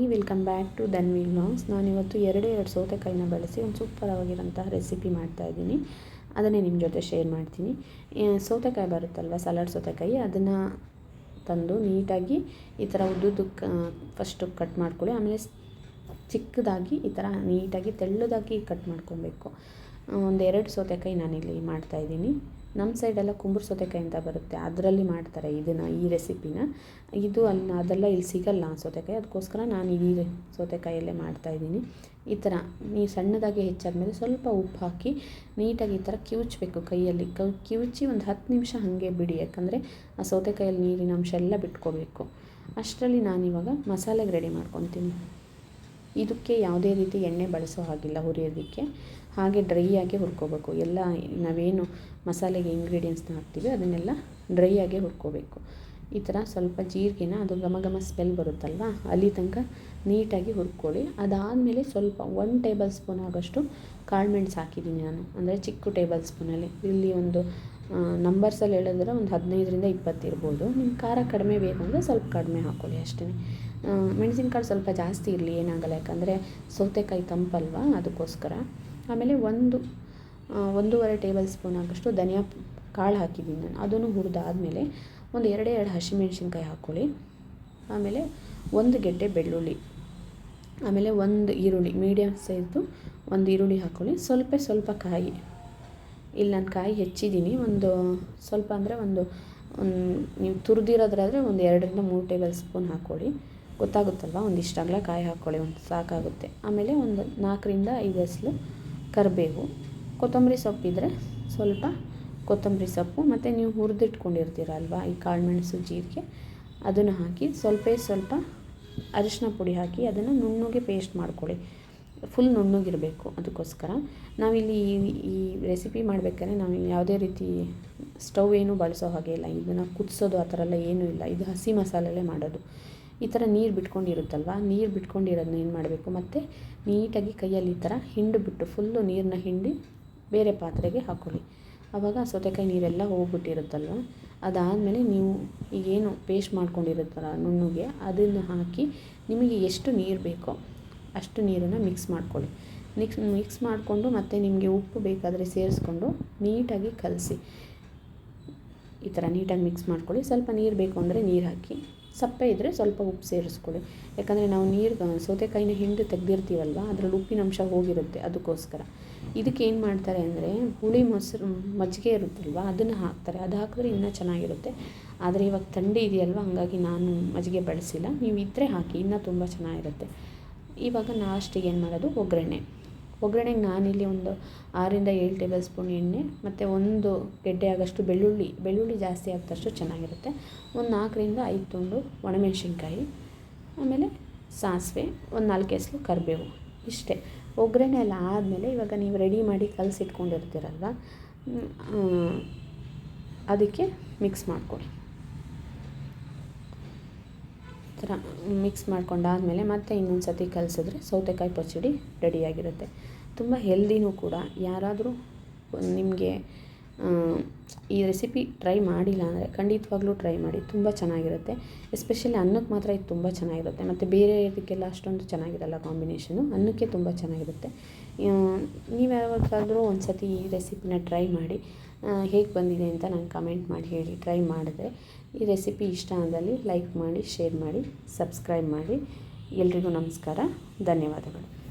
ಈ welcome back to Dhanvi vlogs ನಾನಿವತ್ತು ಎರಡೇ ಎರಡು ಸೌತೆಕಾಯಿನ ಬಳಸಿ ಒಂದು ಸೂಪರಾಗಿರೋಂತಹ ರೆಸಿಪಿ ಮಾಡ್ತಾ ಇದ್ದೀನಿ. ಅದನ್ನೇ ನಿಮ್ಮ ಜೊತೆ ಶೇರ್ ಮಾಡ್ತೀನಿ. ಸೌತೆಕಾಯಿ ಬರುತ್ತಲ್ವ? ಸಲಾಡ್ ಸೌತೆಕಾಯಿ. ಅದನ್ನು ತಂದು ನೀಟಾಗಿ ಈ ಥರ ಉದ್ದುದ್ದು ಫಸ್ಟು ಕಟ್ ಮಾಡ್ಕೊಳ್ಳಿ. ಆಮೇಲೆ ಚಿಕ್ಕದಾಗಿ ಈ ಥರ ನೀಟಾಗಿ ತೆಳ್ಳದಾಗಿ ಕಟ್ ಮಾಡ್ಕೊಬೇಕು. ಒಂದೆರಡು ಸೌತೆಕಾಯಿ ನಾನಿಲ್ಲಿ ಮಾಡ್ತಾಯಿದ್ದೀನಿ ನಮ್ಮ ಸೈಡೆಲ್ಲ ಕುಂಬುರು ಸೌತೆಕಾಯಿ ಅಂತ ಬರುತ್ತೆ. ಅದರಲ್ಲಿ ಮಾಡ್ತಾರೆ ಇದನ್ನು ಈ ರೆಸಿಪಿನ ಇದು ಅಲ್ಲಿ ಅದೆಲ್ಲ ಇಲ್ಲಿ ಸಿಗಲ್ಲ ಸೌತೆಕಾಯಿ. ಅದಕ್ಕೋಸ್ಕರ ನಾನು ಈ ಸೌತೆಕಾಯಲ್ಲೇ ಮಾಡ್ತಾಯಿದ್ದೀನಿ ಈ ಥರ ನೀವು ಸಣ್ಣದಾಗಿ ಹೆಚ್ಚಾದಮೇಲೆ ಸ್ವಲ್ಪ ಉಪ್ಪು ಹಾಕಿ ನೀಟಾಗಿ ಈ ಥರ ಕಿವುಚಬೇಕು ಕೈಯಲ್ಲಿ. ಕೌ ಕಿವುಚಿ ಒಂದು ಹತ್ತು ನಿಮಿಷ ಹಾಗೆ ಬಿಡಿ. ಯಾಕಂದರೆ ಆ ಸೌತೆಕಾಯಲ್ಲಿ ನೀರಿನ ಅಂಶ ಎಲ್ಲ ಬಿಟ್ಕೋಬೇಕು. ಅಷ್ಟರಲ್ಲಿ ನಾನಿವಾಗ ಮಸಾಲೆಗೆ ರೆಡಿ ಮಾಡ್ಕೊತೀನಿ. ಇದಕ್ಕೆ ಯಾವುದೇ ರೀತಿ ಎಣ್ಣೆ ಬಳಸೋ ಹಾಗಿಲ್ಲ ಹುರಿಯೋದಕ್ಕೆ. ಹಾಗೆ ಡ್ರೈ ಆಗಿ ಹುರ್ಕೋಬೇಕು. ಎಲ್ಲ ನಾವೇನು ಮಸಾಲೆಗೆ ಇಂಗ್ರೀಡಿಯೆಂಟ್ಸ್ನ ಹಾಕ್ತೀವಿ ಅದನ್ನೆಲ್ಲ ಡ್ರೈ ಆಗಿ ಹುರ್ಕೋಬೇಕು. ಈ ಥರ ಸ್ವಲ್ಪ ಜೀರಿಗೆನ, ಅದು ಘಮ ಘಮ ಸ್ಮೆಲ್ ಬರುತ್ತಲ್ವ, ಅಲ್ಲಿ ತನಕ ನೀಟಾಗಿ ಹುರ್ಕೊಳ್ಳಿ. ಅದಾದಮೇಲೆ ಸ್ವಲ್ಪ ಒನ್ ಟೇಬಲ್ ಸ್ಪೂನ್ ಆಗೋಷ್ಟು ಕಾಳುಮೆಣ್ಸು ಹಾಕಿದ್ದೀನಿ ನಾನು. ಅಂದರೆ ಚಿಕ್ಕ ಟೇಬಲ್ ಸ್ಪೂನಲ್ಲಿ ಇಲ್ಲಿ ಒಂದು ನಂಬರ್ಸಲ್ಲಿ ಹೇಳಿದ್ರೆ ಒಂದು ಹದಿನೈದರಿಂದ ಇಪ್ಪತ್ತು ಇರ್ಬೋದು. ನಿಮ್ಮ ಖಾರ ಕಡಿಮೆ ಬೇಕು ಅಂದರೆ ಸ್ವಲ್ಪ ಕಡಿಮೆ ಹಾಕ್ಕೊಳ್ಳಿ ಅಷ್ಟೇ. ಮೆಣಸಿನ್ಕಾಳು ಸ್ವಲ್ಪ ಜಾಸ್ತಿ ಇರಲಿ, ಏನಾಗಲ್ಲ. ಯಾಕಂದರೆ ಸೌತೆಕಾಯಿ ತಂಪಲ್ವ, ಅದಕ್ಕೋಸ್ಕರ. ಆಮೇಲೆ ಒಂದು ಒಂದೂವರೆ ಟೇಬಲ್ ಸ್ಪೂನ್ ಆಗೋಷ್ಟು ಧನಿಯಾ ಕಾಳು ಹಾಕಿದ್ದೀನಿ ನಾನು. ಅದನ್ನು ಹುರಿದಾದ್ಮೇಲೆ ಒಂದು ಎರಡೇ ಎರಡು ಹಸಿಮೆಣ್ಸಿನ್ಕಾಯಿ ಹಾಕ್ಕೊಳ್ಳಿ. ಆಮೇಲೆ ಒಂದು ಗೆಡ್ಡೆ ಬೆಳ್ಳುಳ್ಳಿ, ಆಮೇಲೆ ಒಂದು ಈರುಳ್ಳಿ ಮೀಡಿಯಮ್ ಸೈಜ್ದು ಒಂದು ಈರುಳ್ಳಿ ಹಾಕ್ಕೊಳ್ಳಿ. ಸ್ವಲ್ಪ ಸ್ವಲ್ಪ ಕಾಯಿ, ಇಲ್ಲಿ ನಾನು ಕಾಯಿ ಹೆಚ್ಚಿದ್ದೀನಿ. ಒಂದು ಸ್ವಲ್ಪ ಅಂದರೆ ಒಂದು ನೀವು ತುರಿದಿರೋದ್ರಾದರೆ ಒಂದು ಎರಡರಿಂದ ಮೂರು ಟೇಬಲ್ ಸ್ಪೂನ್ ಹಾಕ್ಕೊಳ್ಳಿ. ಗೊತ್ತಾಗುತ್ತಲ್ವ? ಒಂದಿಷ್ಟು ಅಗಲ ಕಾಯಿ ಹಾಕ್ಕೊಳ್ಳಿ, ಒಂದು ಸಾಕಾಗುತ್ತೆ. ಆಮೇಲೆ ಒಂದು ನಾಲ್ಕರಿಂದ ಐದು ಎಸಲು ಕರಿಬೇವು, ಕೊತ್ತಂಬರಿ ಸೊಪ್ಪಿದ್ರೆ ಸ್ವಲ್ಪ ಕೊತ್ತಂಬರಿ ಸೊಪ್ಪು ಮತ್ತು ನೀವು ಹುರಿದಿಟ್ಕೊಂಡಿರ್ತೀರ ಅಲ್ವಾ ಈ ಕಾಳುಮೆಣಸು ಜೀರಿಗೆ, ಅದನ್ನು ಹಾಕಿ ಸ್ವಲ್ಪ ಸ್ವಲ್ಪ ಅರಿಶಿನ ಪುಡಿ ಹಾಕಿ ಅದನ್ನು ನುಣ್ಣಗೆ ಪೇಸ್ಟ್ ಮಾಡ್ಕೊಳ್ಳಿ. ಫುಲ್ ನುಣ್ಣುಗಿರಬೇಕು ಅದಕ್ಕೋಸ್ಕರ. ನಾವಿಲ್ಲಿ ಈ ಈ ರೆಸಿಪಿ ಮಾಡಬೇಕಾದ್ರೆ ನಾವು ಯಾವುದೇ ರೀತಿ ಸ್ಟವ್ ಏನೂ ಬಳಸೋ ಹಾಗೆ ಇಲ್ಲ. ಇದನ್ನು ಕುದಿಸೋದು ಆ ಥರ ಎಲ್ಲ ಏನೂ ಇಲ್ಲ. ಇದು ಹಸಿ ಮಸಾಲೆಲ್ಲೇ ಮಾಡೋದು. ಈ ಥರ ನೀರು ಬಿಟ್ಕೊಂಡಿರುತ್ತಲ್ವ? ನೀರು ಬಿಟ್ಕೊಂಡಿರೋದನ್ನ ಏನು ಮಾಡಬೇಕು? ಮತ್ತು ನೀಟಾಗಿ ಕೈಯಲ್ಲಿ ಈ ಥರ ಹಿಂಡು ಬಿಟ್ಟು ಫುಲ್ಲು ನೀರನ್ನ ಹಿಂಡಿ ಬೇರೆ ಪಾತ್ರೆಗೆ ಹಾಕ್ಕೊಳ್ಳಿ ಆವಾಗ ಸೌತೆಕಾಯಿ ನೀರೆಲ್ಲ ಹೋಗ್ಬಿಟ್ಟಿರುತ್ತಲ್ವ? ಅದಾದಮೇಲೆ ನೀವು ಏನು ಪೇಸ್ಟ್ ಮಾಡ್ಕೊಂಡಿರುತ್ತಲ್ಲ ನುಣ್ಣುಗೆ, ಅದನ್ನು ಹಾಕಿ ನಿಮಗೆ ಎಷ್ಟು ನೀರು ಬೇಕೋ ಅಷ್ಟು ನೀರನ್ನು ಮಿಕ್ಸ್ ಮಾಡ್ಕೊಳ್ಳಿ. ಮಿಕ್ಸ್ ಮಿಕ್ಸ್ ಮಾಡಿಕೊಂಡು ಮತ್ತು ನಿಮಗೆ ಉಪ್ಪು ಬೇಕಾದರೆ ಸೇರಿಸ್ಕೊಂಡು ನೀಟಾಗಿ ಕಲಸಿ. ಈ ಥರ ನೀಟಾಗಿ ಮಿಕ್ಸ್ ಮಾಡ್ಕೊಳ್ಳಿ. ಸ್ವಲ್ಪ ನೀರು ಬೇಕು ಅಂದರೆ ನೀರು ಹಾಕಿ. ಸಪ್ಪೆ ಇದ್ದರೆ ಸ್ವಲ್ಪ ಉಪ್ಪು ಸೇರಿಸ್ಕೊಳ್ಳಿ. ಯಾಕಂದರೆ ನಾವು ನೀರು ಸೌತೆಕಾಯಿನ ಹಿಂಡಿ ತೆಗ್ದಿರ್ತೀವಲ್ವ? ಅದರಲ್ಲಿ ಉಪ್ಪಿನಂಶ ಹೋಗಿರುತ್ತೆ ಅದಕ್ಕೋಸ್ಕರ. ಇದಕ್ಕೆ ಏನು ಮಾಡ್ತಾರೆ ಅಂದರೆ ಹುಳಿ ಮೊಸರು, ಮಜ್ಜಿಗೆ ಇರುತ್ತಲ್ವ? ಅದನ್ನು ಹಾಕ್ತಾರೆ. ಅದು ಹಾಕಿದ್ರೆ ಇನ್ನೂ ಚೆನ್ನಾಗಿರುತ್ತೆ. ಆದರೆ ಇವಾಗ ಥಂಡಿ ಇದೆಯಲ್ವ? ಹಾಗಾಗಿ ನಾನು ಮಜ್ಜಿಗೆ ಬಳಸಿಲ್ಲ. ನೀವು ಇದ್ದರೆ ಹಾಕಿ, ಇನ್ನೂ ತುಂಬ ಚೆನ್ನಾಗಿರುತ್ತೆ. ಇವಾಗ ಲಾಸ್ಟಿಗೆ ಏನು ಮಾಡೋದು? ಒಗ್ಗರಣೆ. ಒಗ್ಗರಣೆಗೆ ನಾನಿಲ್ಲಿ ಒಂದು ಆರಿಂದ ಏಳು ಟೇಬಲ್ ಸ್ಪೂನ್ ಎಣ್ಣೆ, ಮತ್ತು ಒಂದು ಗೆಡ್ಡೆ ಆಗೋಷ್ಟು ಬೆಳ್ಳುಳ್ಳಿ ಬೆಳ್ಳುಳ್ಳಿ ಜಾಸ್ತಿ ಆಗ್ತಷ್ಟು ಚೆನ್ನಾಗಿರುತ್ತೆ. ಒಂದು ನಾಲ್ಕರಿಂದ ಐದು ತುಂಡು ಒಣಮೆಣ್ಸಿನ್ಕಾಯಿ, ಆಮೇಲೆ ಸಾಸಿವೆ, ಒಂದು ನಾಲ್ಕು ಎಸಲು ಕರಿಬೇವು. ಇಷ್ಟೇ. ಒಗ್ಗರಣೆ ಎಲ್ಲ ಆದಮೇಲೆ ಇವಾಗ ನೀವು ರೆಡಿ ಮಾಡಿ ಕಲಸಿಟ್ಕೊಂಡಿರ್ತೀರಲ್ವ? ಅದಕ್ಕೆ ಮಿಕ್ಸ್ ಮಾಡ್ಕೊಳ್ಳಿ ಈ ಥರ ಮಿಕ್ಸ್ ಮಾಡ್ಕೊಂಡಾದಮೇಲೆ ಮತ್ತೆ ಇನ್ನೊಂದು ಸತಿ ಕಲಸಿದ್ರೆ ಸೌತೆಕಾಯಿ ಪಚ್ಚಡಿ ರೆಡಿಯಾಗಿರುತ್ತೆ. ತುಂಬ ಹೆಲ್ದಿನೂ ಕೂಡ. ಯಾರಾದರೂ ನಿಮಗೆ ಈ ರೆಸಿಪಿ ಟ್ರೈ ಮಾಡಿಲ್ಲ ಅಂದರೆ ಖಂಡಿತವಾಗ್ಲೂ ಟ್ರೈ ಮಾಡಿ. ತುಂಬ ಚೆನ್ನಾಗಿರುತ್ತೆ. ಎಸ್ಪೆಷಲಿ ಅನ್ನಕ್ಕೆ ಮಾತ್ರ ಇದು ತುಂಬ ಚೆನ್ನಾಗಿರುತ್ತೆ. ಮತ್ತು ಬೇರೆ ಇದಕ್ಕೆಲ್ಲ ಅಷ್ಟೊಂದು ಚೆನ್ನಾಗಿರಲ್ಲ ಕಾಂಬಿನೇಷನು ಅನ್ನಕ್ಕೆ ತುಂಬ ಚೆನ್ನಾಗಿರುತ್ತೆ. ನೀವು ಯಾವತ್ತಾದರೂ ಒಂದು ಸತಿ ಈ ರೆಸಿಪಿನ ಟ್ರೈ ಮಾಡಿ. ಹೇಗೆ ಬಂದಿದೆ ಅಂತ ನಾನು ಕಮೆಂಟ್ ಮಾಡಿ ಹೇಳಿ ಟ್ರೈ ಮಾಡಿದೆ. ಈ ರೆಸಿಪಿ ಇಷ್ಟ ಆದಲ್ಲಿ ಲೈಕ್ ಮಾಡಿ ಶೇರ್ ಮಾಡಿ ಸಬ್ಸ್ಕ್ರೈಬ್ ಮಾಡಿ. ಎಲ್ರಿಗೂ ನಮಸ್ಕಾರ, ಧನ್ಯವಾದಗಳು.